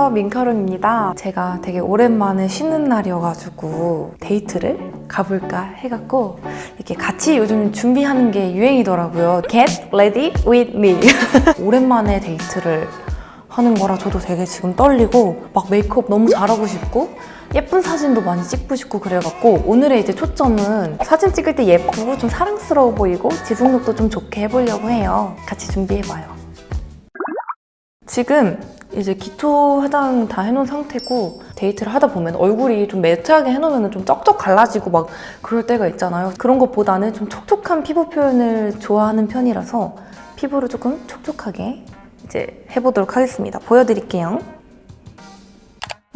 안녕하세요 민카룸입니다. 제가 되게 오랜만에 쉬는 날이어가지고 데이트를 가볼까 해갖고 이렇게 같이 요즘 준비하는 게 유행이더라고요. Get ready with me. 오랜만에 데이트를 하는 거라 저도 되게 지금 떨리고 막 메이크업 너무 잘하고 싶고 예쁜 사진도 많이 찍고 싶고 그래갖고 오늘의 이제 초점은 사진 찍을 때 예쁘고 좀 사랑스러워 보이고 지속력도 좀 좋게 해보려고 해요. 같이 준비해봐요 지금 이제 기초 화장 다 해놓은 상태고 데이트를 하다 보면 얼굴이 좀 매트하게 해놓으면 좀 쩍쩍 갈라지고 막 그럴 때가 있잖아요. 그런 것보다는 좀 촉촉한 피부 표현을 좋아하는 편이라서 피부를 조금 촉촉하게 이제 해보도록 하겠습니다. 보여드릴게요.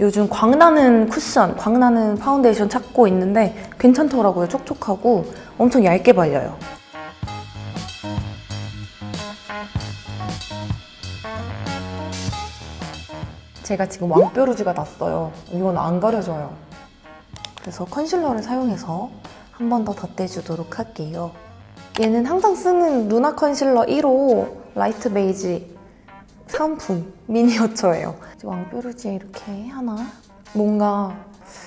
요즘 광나는 쿠션, 광나는 파운데이션 찾고 있는데 괜찮더라고요. 촉촉하고 엄청 얇게 발려요. 제가 지금 왕뾰루지가 났어요. 이건 안 가려져요. 그래서 컨실러를 사용해서 한 번 더 덧대주도록 할게요. 얘는 항상 쓰는 누나 컨실러 1호 라이트 베이지 사은품 미니어처예요. 왕뾰루지에 이렇게 하나. 뭔가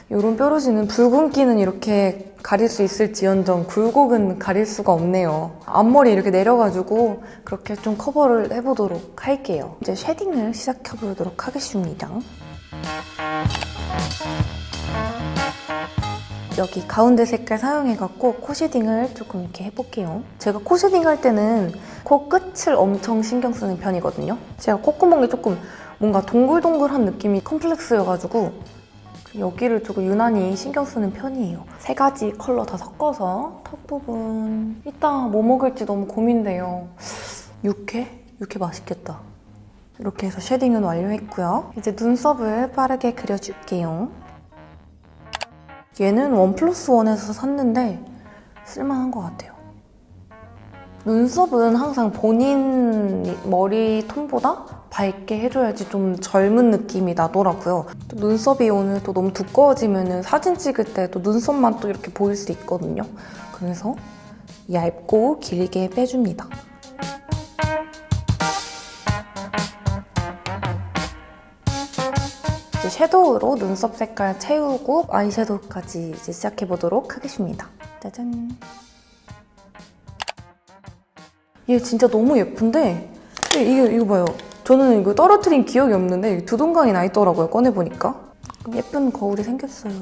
이런 뾰루지는 붉은기는 이렇게 가릴 수 있을지언정 굴곡은 가릴 수가 없네요. 앞머리 이렇게 내려가지고 그렇게 좀 커버를 해보도록 할게요. 이제 쉐딩을 시작해보도록 하겠습니다. 여기 가운데 색깔 사용해갖고 코 쉐딩을 조금 이렇게 해볼게요. 제가 코 쉐딩 할 때는 코 끝을 엄청 신경 쓰는 편이거든요. 제가 콧구멍이 조금 뭔가 동글동글한 느낌이 컴플렉스여가지고 여기를 조금 유난히 신경 쓰는 편이에요. 세 가지 컬러 다 섞어서 턱 부분 이따 뭐 먹을지 너무 고민돼요. 육회? 육회 맛있겠다. 이렇게 해서 쉐딩은 완료했고요. 이제 눈썹을 빠르게 그려줄게요. 얘는 원 플러스 원에서 샀는데 쓸만한 것 같아요. 눈썹은 항상 본인 머리 톤보다 밝게 해줘야지 좀 젊은 느낌이 나더라고요. 또 눈썹이 오늘 또 너무 두꺼워지면 사진 찍을 때 또 눈썹만 또 이렇게 보일 수 있거든요. 그래서 얇고 길게 빼줍니다. 이제 섀도우로 눈썹 색깔 채우고 아이섀도우까지 이제 시작해보도록 하겠습니다. 짜잔. 얘 진짜 너무 예쁜데 이게 이거 봐요. 저는 이거 떨어뜨린 기억이 없는데 두동강이 나 있더라고요. 꺼내 보니까 예쁜 거울이 생겼어요.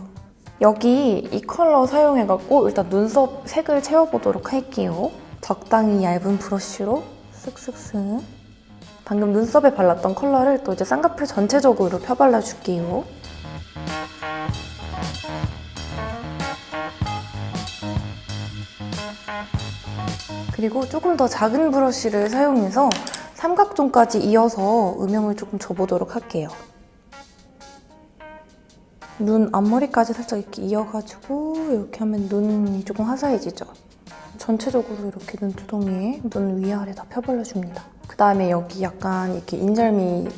여기 이 컬러 사용해갖고 일단 눈썹 색을 채워보도록 할게요. 적당히 얇은 브러쉬로 쓱쓱쓱 방금 눈썹에 발랐던 컬러를 또 이제 쌍꺼풀 전체적으로 펴발라줄게요. 그리고 조금 더 작은 브러쉬를 사용해서 삼각존까지 이어서 음영을 조금 줘보도록 할게요. 눈 앞머리까지 살짝 이렇게 이어가지고 이렇게 하면 눈이 조금 화사해지죠. 전체적으로 이렇게 눈두덩이에 눈 위아래 다 펴발라줍니다. 그 다음에 여기 약간 이렇게 인절미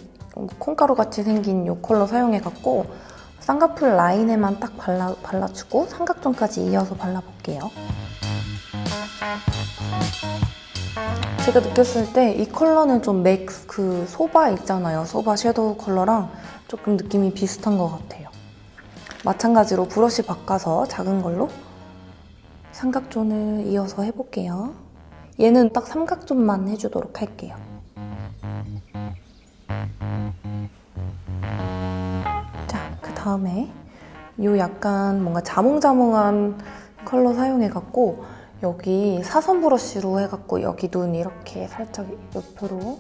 콩가루 같이 생긴 이 컬러 사용해갖고 쌍꺼풀 라인에만 딱 발라, 발라주고 삼각존까지 이어서 발라볼게요. 제가 느꼈을 때 이 컬러는 좀 맥스 그 소바 있잖아요. 소바 섀도우 컬러랑 조금 느낌이 비슷한 것 같아요. 마찬가지로 브러쉬 바꿔서 작은 걸로 삼각존을 이어서 해볼게요. 얘는 딱 삼각존만 해주도록 할게요. 자, 그 다음에 이 약간 뭔가 자몽자몽한 컬러 사용해갖고 여기 사선 브러쉬로 해갖고 여기 눈 이렇게 살짝 옆으로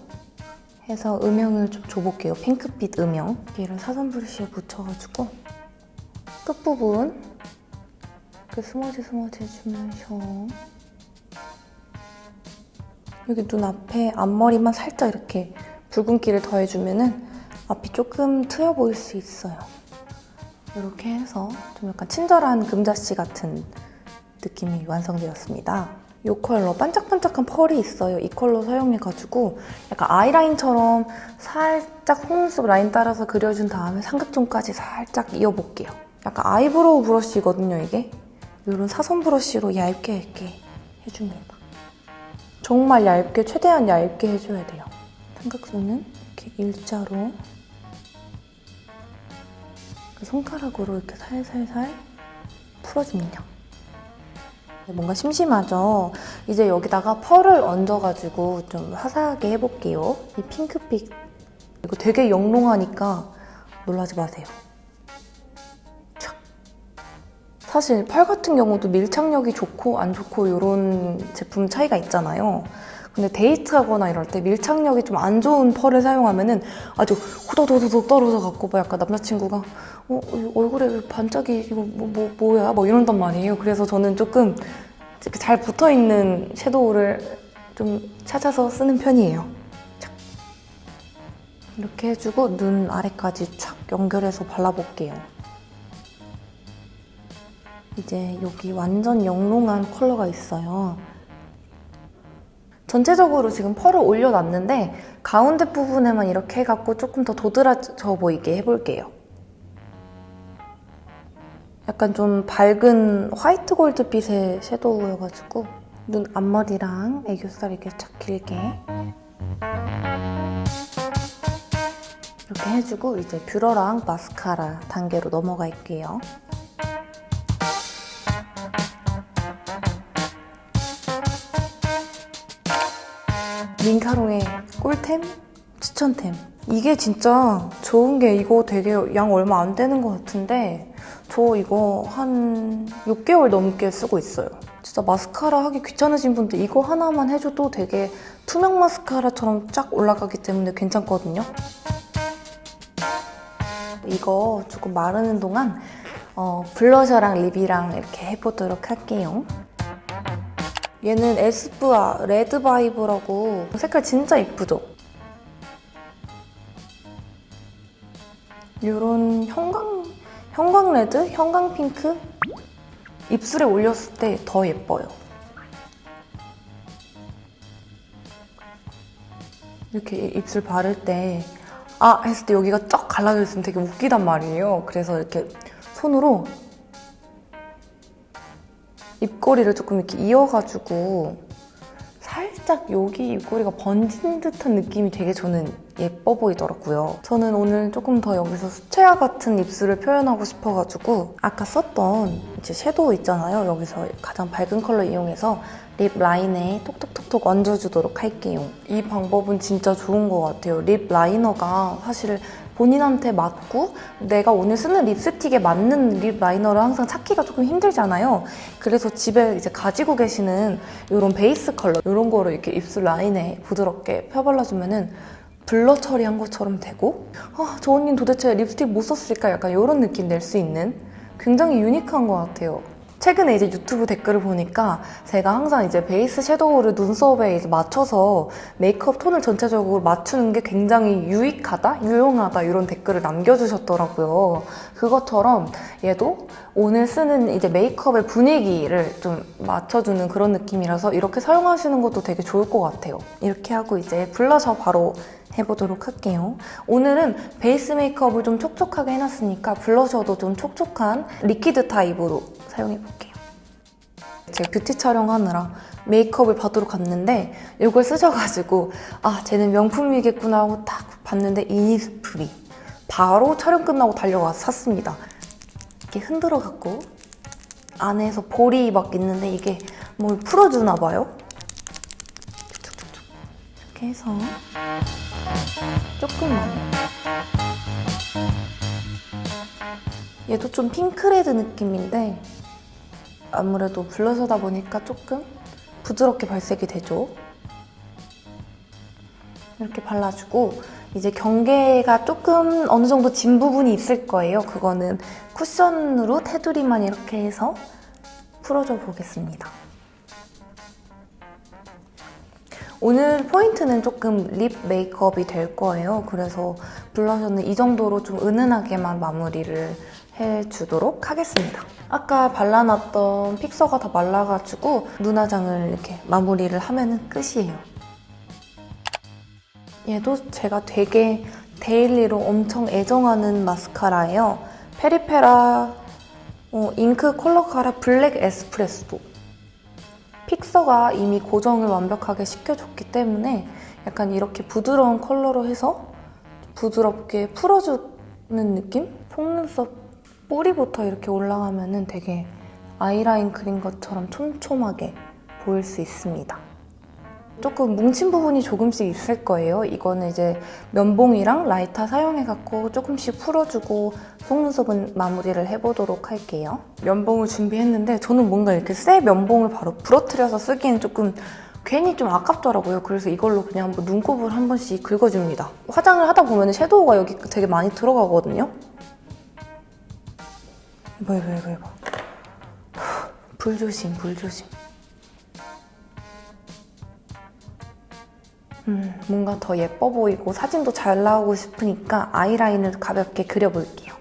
해서 음영을 좀 줘볼게요. 핑크빛 음영. 얘를 사선 브러쉬에 묻혀가지고 끝부분 이렇게 스머지 스머지 해주면서 여기 눈 앞에 앞머리만 살짝 이렇게 붉은기를 더해주면은 앞이 조금 트여 보일 수 있어요. 이렇게 해서 좀 약간 친절한 금자씨 같은 느낌이 완성되었습니다. 이 컬러 반짝반짝한 펄이 있어요. 이 컬러 사용해가지고 약간 아이라인처럼 살짝 속눈썹 라인 따라서 그려준 다음에 삼각존까지 살짝 이어볼게요. 약간 아이브로우 브러쉬거든요, 이게. 이런 사선 브러쉬로 얇게 얇게 해줍니다. 정말 얇게, 최대한 얇게 해줘야 돼요. 삼각존은 이렇게 일자로 그 손가락으로 이렇게 살살살 풀어줍니다. 뭔가 심심하죠? 이제 여기다가 펄을 얹어가지고 좀 화사하게 해볼게요. 이 핑크빛. 이거 되게 영롱하니까 놀라지 마세요. 착. 사실 펄 같은 경우도 밀착력이 좋고 안 좋고 이런 제품 차이가 있잖아요. 근데 데이트하거나 이럴 때 밀착력이 좀 안 좋은 펄을 사용하면은 아주 후더더더덕 떨어져 갖고 막 약간 남자친구가 어이 얼굴에 왜 반짝이 이거 뭐, 뭐 뭐야 뭐 이런단 말이에요. 그래서 저는 조금 잘 붙어 있는 섀도우를 좀 찾아서 쓰는 편이에요. 착. 이렇게 해주고 눈 아래까지 촥 연결해서 발라볼게요. 이제 여기 완전 영롱한 컬러가 있어요. 전체적으로 지금 펄을 올려놨는데 가운데 부분에만 이렇게 해갖고 조금 더 도드라져 보이게 해볼게요. 약간 좀 밝은 화이트 골드빛의 섀도우여가지고 눈 앞머리랑 애교살 이렇게 착 길게 이렇게 해주고 이제 뷰러랑 마스카라 단계로 넘어갈게요. 링카롱의 꿀템? 추천템. 이게 진짜 좋은 게 이거 되게 양 얼마 안 되는 것 같은데 저 이거 한 6개월 넘게 쓰고 있어요. 진짜 마스카라 하기 귀찮으신 분들 이거 하나만 해줘도 되게 투명 마스카라처럼 쫙 올라가기 때문에 괜찮거든요. 이거 조금 마르는 동안 어, 블러셔랑 립이랑 이렇게 해보도록 할게요. 얘는 에스쁘아 레드 바이브라고 색깔 진짜 이쁘죠? 이런 형광 형광 레드, 형광 핑크 입술에 올렸을 때 더 예뻐요. 이렇게 입술 바를 때 아! 했을 때 여기가 쫙 갈라져 있으면 되게 웃기단 말이에요. 그래서 이렇게 손으로 입꼬리를 조금 이렇게 이어가지고 살짝 여기 입꼬리가 번진 듯한 느낌이 되게 저는 예뻐 보이더라고요. 저는 오늘 조금 더 여기서 수채화 같은 입술을 표현하고 싶어가지고 아까 썼던 이제 섀도우 있잖아요. 여기서 가장 밝은 컬러 이용해서 립 라인에 톡톡톡톡 얹어주도록 할게요. 이 방법은 진짜 좋은 것 같아요. 립 라이너가 사실 본인한테 맞고 내가 오늘 쓰는 립스틱에 맞는 립 라이너를 항상 찾기가 조금 힘들잖아요. 그래서 집에 이제 가지고 계시는 이런 베이스 컬러 이런 거를 이렇게 입술 라인에 부드럽게 펴발라주면은 블러 처리한 것처럼 되고 아, 저 언니는 도대체 립스틱 못 썼을까 약간 이런 느낌 낼 수 있는 굉장히 유니크한 것 같아요. 최근에 이제 유튜브 댓글을 보니까 제가 항상 이제 베이스 섀도우를 눈썹에 맞춰서 메이크업 톤을 전체적으로 맞추는 게 굉장히 유익하다, 유용하다 이런 댓글을 남겨주셨더라고요. 그것처럼 얘도 오늘 쓰는 이제 메이크업의 분위기를 좀 맞춰주는 그런 느낌이라서 이렇게 사용하시는 것도 되게 좋을 것 같아요. 이렇게 하고 이제 블러셔 바로 해보도록 할게요. 오늘은 베이스 메이크업을 좀 촉촉하게 해놨으니까 블러셔도 좀 촉촉한 리퀴드 타입으로 사용해볼게요. 제가 뷰티 촬영하느라 메이크업을 받으러 갔는데 이걸 쓰셔가지고 아 쟤는 명품이겠구나 하고 딱 봤는데 이니스프리 바로 촬영 끝나고 달려와서 샀습니다. 이렇게 흔들어 갖고 안에서 볼이 막 있는데 이게 뭘 풀어주나 봐요. 이렇게 해서 조금만 얘도 좀 핑크레드 느낌인데 아무래도 블러셔다 보니까 조금 부드럽게 발색이 되죠. 이렇게 발라주고 이제 경계가 조금 어느 정도 진 부분이 있을 거예요. 그거는 쿠션으로 테두리만 이렇게 해서 풀어줘 보겠습니다. 오늘 포인트는 조금 립 메이크업이 될 거예요. 그래서 블러셔는 이 정도로 좀 은은하게만 마무리를 해주도록 하겠습니다. 아까 발라놨던 픽서가 다 말라가지고 눈화장을 이렇게 마무리를 하면 끝이에요. 얘도 제가 되게 데일리로 엄청 애정하는 마스카라예요. 페리페라 어, 잉크 컬러 카라 블랙 에스프레소. 픽서가 이미 고정을 완벽하게 시켜줬기 때문에 약간 이렇게 부드러운 컬러로 해서 부드럽게 풀어주는 느낌? 속눈썹 뿌리부터 이렇게 올라가면은 되게 아이라인 그린 것처럼 촘촘하게 보일 수 있습니다. 조금 뭉친 부분이 조금씩 있을 거예요. 이거는 이제 면봉이랑 라이터 사용해갖고 조금씩 풀어주고 속눈썹은 마무리를 해보도록 할게요. 면봉을 준비했는데 저는 뭔가 이렇게 새 면봉을 바로 부러뜨려서 쓰기엔 조금 괜히 좀 아깝더라고요. 그래서 이걸로 그냥 한번 눈곱을 한 번씩 긁어줍니다. 화장을 하다 보면 섀도우가 여기 되게 많이 들어가거든요. 이봐 이봐 이봐 이봐. 불 조심 불 조심. 음, 뭔가 더 예뻐 보이고 사진도 잘 나오고 싶으니까 아이라인을 가볍게 그려볼게요.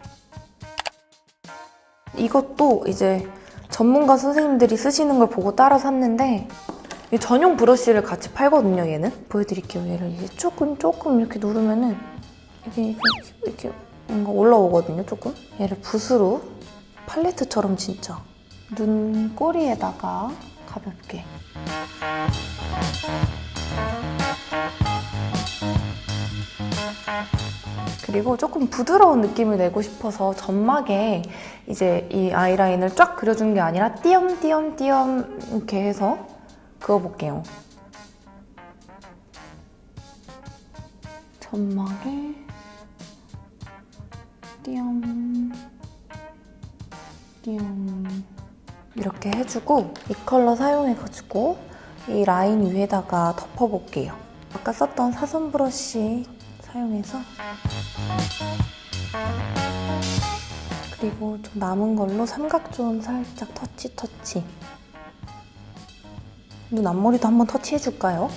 이것도 이제 전문가 선생님들이 쓰시는 걸 보고 따라 샀는데 이 전용 브러쉬를 같이 팔거든요, 얘는. 보여드릴게요. 얘를 이제 조금 조금 이렇게 누르면은 이게 이렇게, 이렇게 뭔가 올라오거든요, 조금. 얘를 붓으로 팔레트처럼 진짜 눈 꼬리에다가 가볍게 그리고 조금 부드러운 느낌을 내고 싶어서 점막에 이제 이 아이라인을 쫙 그려준 게 아니라 띄엄띄엄띄엄 이렇게 해서 그어볼게요. 점막에 띄엄 띄엄 이렇게 해주고 이 컬러 사용해가지고 이 라인 위에다가 덮어볼게요. 아까 썼던 사선 브러쉬 사용해서. 그리고 좀 남은 걸로 삼각존 살짝 터치 터치. 눈 앞머리도 한번 터치해줄까요?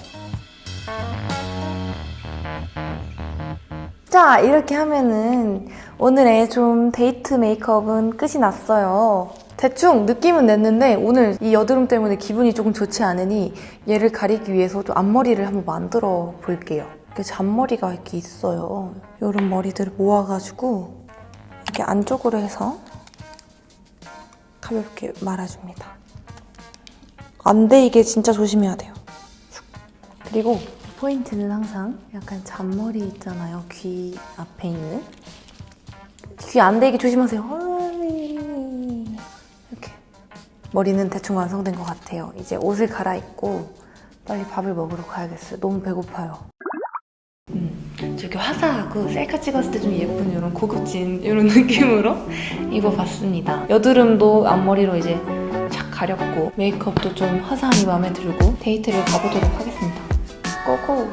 자 이렇게 하면은 오늘의 좀 데이트 메이크업은 끝이 났어요. 대충 느낌은 냈는데 오늘 이 여드름 때문에 기분이 조금 좋지 않으니 얘를 가리기 위해서 좀 앞머리를 한번 만들어 볼게요 이렇게 잔머리가 이렇게 있어요 이런 머리들을 모아가지고 이렇게 안쪽으로 해서 가볍게 말아줍니다 안 데이게 진짜 조심해야 돼요 그리고 포인트는 항상 약간 잔머리 있잖아요. 귀 앞에 있는. 귀안 대게 조심하세요. 이렇게. 머리는 대충 완성된 것 같아요. 이제 옷을 갈아입고 빨리 밥을 먹으러 가야겠어요. 너무 배고파요. 음, 저기 화사하고 셀카 찍었을 때 좀 예쁜 이런 고급진 이런 느낌으로 입어봤습니다. 여드름도 앞머리로 이제 착 가렸고 메이크업도 좀 화사함이 마음에 들고 데이트를 가보도록 하겠습니다. 고고!